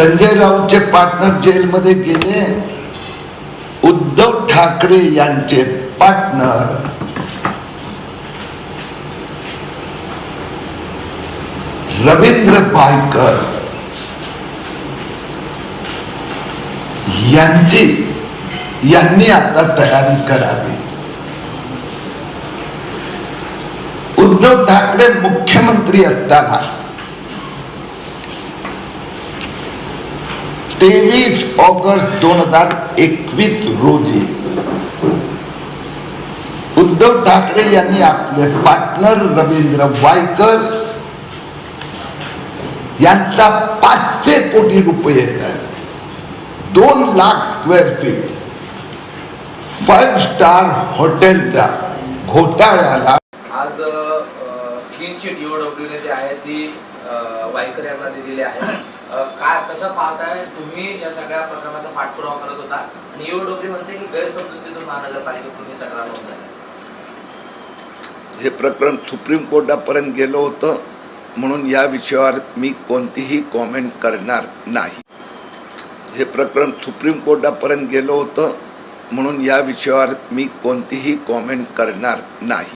Sanjay राऊतचे partner जेलमध्ये गेले. उद्धव ठाकरे यांचे पार्टनर रवींद्र पायकर यांची यांनी आता तयारी करावी. उद्धव ठाकरे मुख्यमंत्री असताना तेवीस ऑगस्ट दोन हजार एकवीस रोजी. उद्धव ठाकरे यांनी आपले पार्टनर रवींद्र वायकर यांचा पाचशे कोटी रुपये दोन lakh square feet five star हॉटेलच्या घोटाळ्याला आज क्लीन चिट जे आहे ती वायकर यांना दिलेली आहे. काय कसं पाहताय? तुम्ही या सगळ्या प्रकरणाचा पाठपुरावा करत होता आणि ईओडब्ल्यू म्हणते की गैरसमजुतीतून महानगरपालिकेकडून तक्रार नोंद झाली हे प्रकरण सुप्रीम कोर्टापर्यंत गेलं होतं म्हणून या विषयावर मी कोणतीही कॉमेंट करणार नाही. हे प्रकरण सुप्रीम कोर्टापर्यंत गेलं होतं म्हणून या विषयावर मी कोणतीही कॉमेंट करणार नाही.